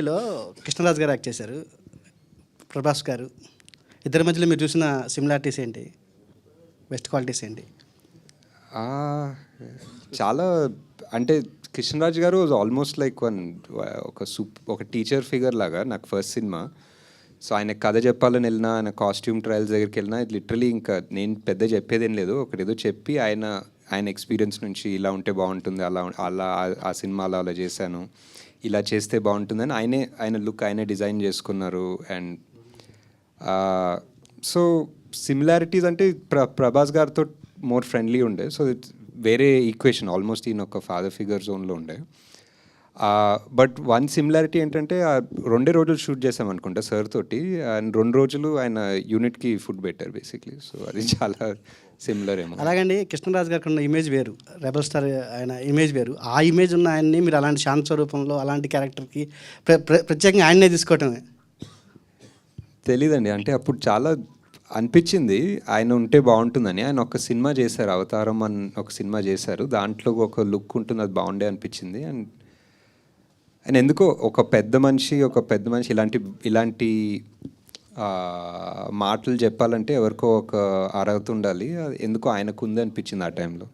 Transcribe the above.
మూవీలో కృష్ణరాజ్ గారు యాక్ట్ చేశారు. ప్రభాస్ గారు. ఇద్దరి మధ్యలో మీరు చూసిన సిమిలారిటీస్ ఏంటి? బెస్ట్ క్వాలిటీస్ ఏంటి? చాలా అంటే కృష్ణరాజ్ గారు ఆల్మోస్ట్ లైక్ వన్ ఒక సూప్ ఒక టీచర్ ఫిగర్ లాగా నాకు ఫస్ట్ సినిమా సో ఆయన కథ చెప్పాలని వెళ్ళినా ఆయన కాస్ట్యూమ్ ట్రయల్స్ దగ్గరికి వెళ్ళినా లిటరలీ ఇంకా నేను పెద్ద చెప్పేదేం లేదు. ఒకటి ఏదో చెప్పి ఆయన ఆయన ఎక్స్పీరియన్స్ నుంచి ఇలా ఉంటే బాగుంటుంది అలా అలా ఆ సినిమాలో అలా చేశాను. ఇలా చేస్తే బాగుంటుందని ఆయనే ఆయన లుక్ ఆయనే డిజైన్ చేసుకున్నారు అండ్ సో సిమిలారిటీస్ అంటే ప్ర ప్రభాస్ గారితో మోర్ ఫ్రెండ్లీ ఉండే. సో ఇట్స్ వేరే ఈక్వేషన్ ఆల్మోస్ట్ ఈయన ఒక ఫాదర్ ఫిగర్ జోన్లో ఉండే. బట్ వన్ సిమిలారిటీ ఏంటంటే రెండే రోజులు షూట్ చేసాం అనుకుంటా సార్ తోటి. అండ్ రెండు రోజులు ఆయన యూనిట్కి ఫుడ్ పెట్టారు బేసిక్లీ సో అది చాలా సిమిలర్ ఏమో. అలాగండి కృష్ణరాజు గారికి ఉన్న ఇమేజ్ వేరు. రెబల్ స్టార్ ఆయన ఇమేజ్ వేరు. ఆ ఇమేజ్ ఉన్న ఆయన్ని మీరు అలాంటి శాంత స్వరూపంలో అలాంటి క్యారెక్టర్కి ప్ర ప్ర- ప్రత్యేకంగా ఆయన్నే తీసుకోవటమే. తెలీదండి. అంటే అప్పుడు చాలా అనిపించింది. ఆయన ఉంటే బాగుంటుందని. ఆయన ఒక సినిమా చేశారు అవతారం అని ఒక సినిమా చేశారు. దాంట్లో ఒక లుక్ ఉంటుంది అది బాగుండే అనిపించింది. అండ్ ఆయన ఎందుకో ఒక పెద్ద మనిషి ఒక పెద్ద మనిషి ఇలాంటి ఇలాంటి మాటలు చెప్పాలంటే ఎవరికో ఒక అర్హత ఉండాలి. అది ఎందుకో ఆయనకు ఉంది అనిపించింది ఆ టైంలో.